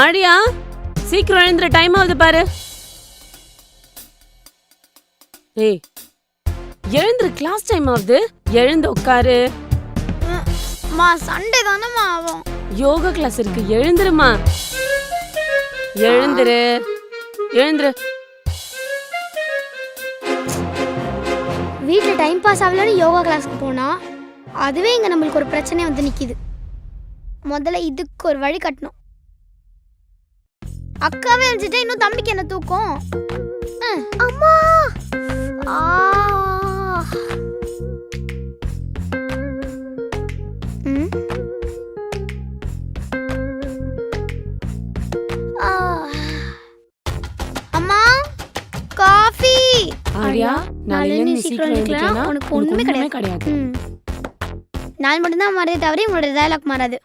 ஆழியா சீக்கிரம் எழுந்துற டைம் ஆகுது பாரு. ஏய் எழுந்துரு கிளாஸ் டைம் ஆகுது. எழுந்து உட்காரு. மா சண்டே தானேம்மா ஆகும். யோகா கிளாஸ் இருக்கு எழுந்துருமா. எழுந்துரு எழுந்துரு. வீட்டில் டைம் பாஸ் ஆகலன்னு யோகா கிளாஸ்க்கு போனா அதுவே இங்கே நம்மளுக்கு ஒரு பிரச்சனை வந்து நிற்கிது முதல்ல இதுக்கு ஒரு வழி கட்டணும். அக்காவே எழுந்துட்டா இன்னும் தம்பிக்கு என்ன தூக்கம். அம்மா. அம்மா காஃபி! ஆழியா நாளையில நீ சீக்கிரம் எழுந்துட்டேன்னா உனக்கு ஒண்ணுமே கிடையாது. நாள் மட்டும்தான் மாறதே தவிர உங்களோட டயலாக் மாறாது.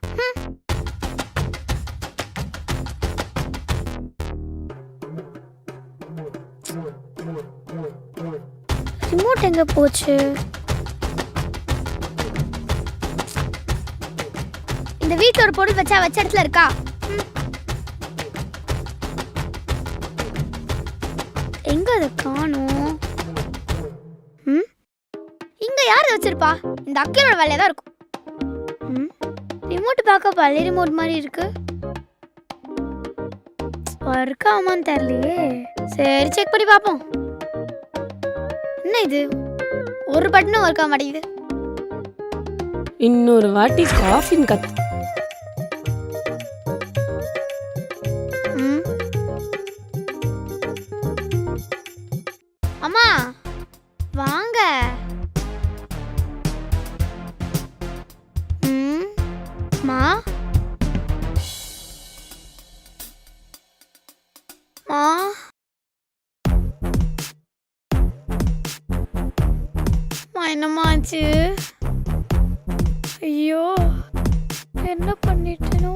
ரிமோட் எங்க போச்சு? இந்த வீட்ல ஒரு பொருள் வச்சா வச்ச இடத்துல இருக்கா? ம். எங்க அதை காணும்? ம்? இங்க யார் வச்சிருப்பா? இந்த அக்கையோட வேலையா தான் இருக்கும். ம்? ரிமோட் பார்க்க பழைய ரிமோட் மாதிரி இருக்கு. இருக்காமான்னு தெரியலையே. சரி செக் பண்ணி பார்ப்போம். என்ன இது ஒரு பட்டனும் ஒர்க் ஆக மாட்டேங்குது. இன்னொரு வாட்டி காஃபின் கத்து ம். அம்மா வாங்க. ம். மா? என்னமாச்சு என்னம்மா ஆச்சு? ஐயோ என்ன பண்ணிட்டேனோ?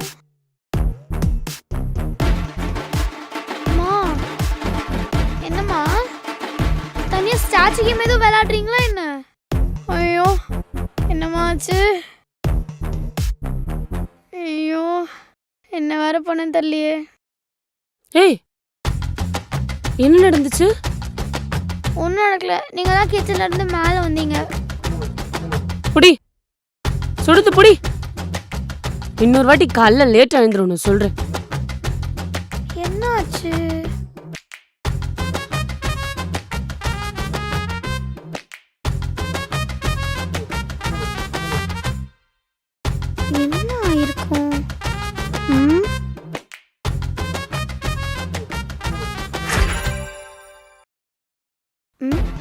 அம்மா என்னம்மா? தனியா ஸ்டாச்சு கேம் எதுவும் விளையாடுறீங்களா என்ன? ஐயோ என்னம்மா ஆச்சு? ஐயோ என்ன வேற பண்ண தெரியலையே. ஏய் என்ன நடந்துச்சு? ஒன்றும் நடக்கல. நீங்கள் தான் கிச்சன்ல இருந்து மேலே வந்தீங்க. புடி. சுடுத்து புடி. இன்னொரு வாட்டி காலைல லேட் எழுந்துரும் சொல்றேன். ம்?